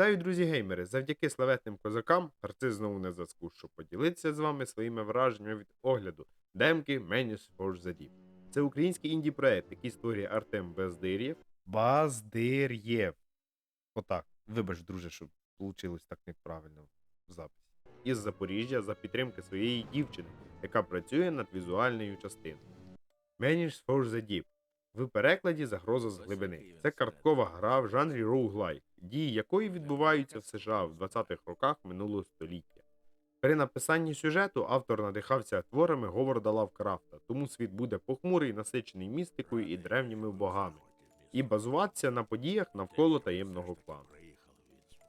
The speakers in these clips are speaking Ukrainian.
Вітаю, друзі геймери! Завдяки славетним козакам Арцис знову не зв'язку, щоб поділитися з вами своїми враженнями від огляду демки Menace for the Deep. Це український інді проект, який створює Артем Бездир'єв. Баздир'єв. Отак. Вибач, друже, що вийшло так неправильно в записі. Із Запоріжжя за підтримки своєї дівчини, яка працює над візуальною частиною. Menace for the Deep. В перекладі загроза з глибини. Це карткова гра в жанрі роуглайк, дії якої відбуваються в США в 20-х роках минулого століття. При написанні сюжету автор надихався творами Говарда Лавкрафта, тому світ буде похмурий, насичений містикою і древніми богами, і базуватися на подіях навколо таємного клану.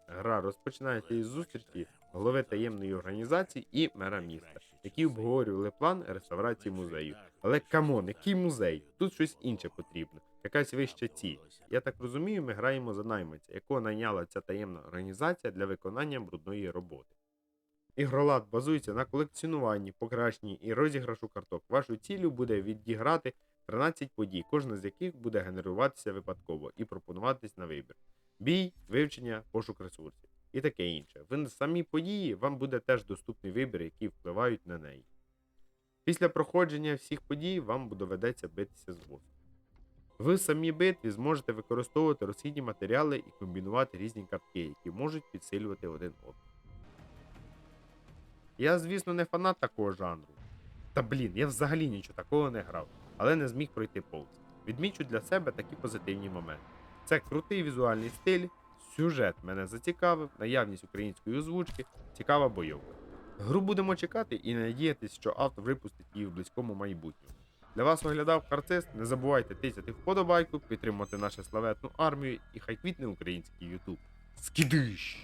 Гра розпочинається із зустрічі голови таємної організації і мера міста, які обговорювали план реставрації музею. Але камон, який музей? Тут щось інше потрібно, якась вища ціль. Я так розумію, ми граємо за найманця, якого найняла ця таємна організація для виконання брудної роботи. Ігролад базується на колекціонуванні, покращенні і розіграшу карток. Вашою ціллю буде відіграти 13 подій, кожна з яких буде генеруватися випадково і пропонуватись на вибір. Бій, вивчення, пошук ресурсів і таке інше. В самій події вам буде теж доступний вибір, які впливають на неї. Після проходження всіх подій вам доведеться битися з босом. В самій битві зможете використовувати розхідні матеріали і комбінувати різні картки, які можуть підсилювати один одного. Я, звісно, не фанат такого жанру. Та блін, я взагалі нічого такого не грав, але не зміг пройти повз. Відмічу для себе такі позитивні моменти. Це крутий візуальний стиль, сюжет мене зацікавив, наявність української озвучки, цікава бойовка. Гру будемо чекати і надіятись, що автор випустить її в близькому майбутньому. Для вас оглядав Харцист. Не забувайте тисяти вподобайку, підтримати нашу славетну армію і хай квітне український Ютуб. Скидиш!